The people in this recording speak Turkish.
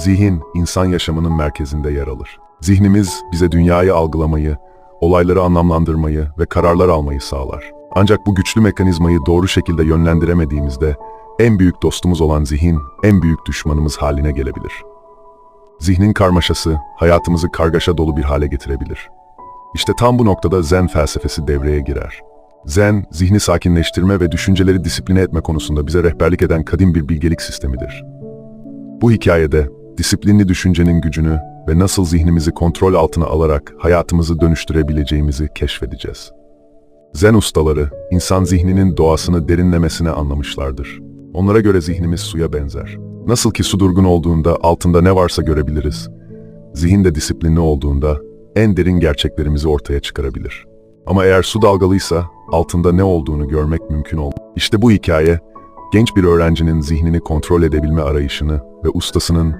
Zihin, insan yaşamının merkezinde yer alır. Zihnimiz bize dünyayı algılamayı, olayları anlamlandırmayı ve kararlar almayı sağlar. Ancak bu güçlü mekanizmayı doğru şekilde yönlendiremediğimizde en büyük dostumuz olan zihin, en büyük düşmanımız haline gelebilir. Zihnin karmaşası hayatımızı kargaşa dolu bir hale getirebilir. İşte tam bu noktada Zen felsefesi devreye girer. Zen, zihni sakinleştirme ve düşünceleri disipline etme konusunda bize rehberlik eden kadim bir bilgelik sistemidir. Bu hikayede disiplinli düşüncenin gücünü ve nasıl zihnimizi kontrol altına alarak hayatımızı dönüştürebileceğimizi keşfedeceğiz. Zen ustaları, insan zihninin doğasını derinlemesine anlamışlardır. Onlara göre zihnimiz suya benzer. Nasıl ki su durgun olduğunda altında ne varsa görebiliriz, zihin de disiplinli olduğunda en derin gerçeklerimizi ortaya çıkarabilir. Ama eğer su dalgalıysa altında ne olduğunu görmek mümkün olur. İşte bu hikaye, genç bir öğrencinin zihnini kontrol edebilme arayışını ve ustasının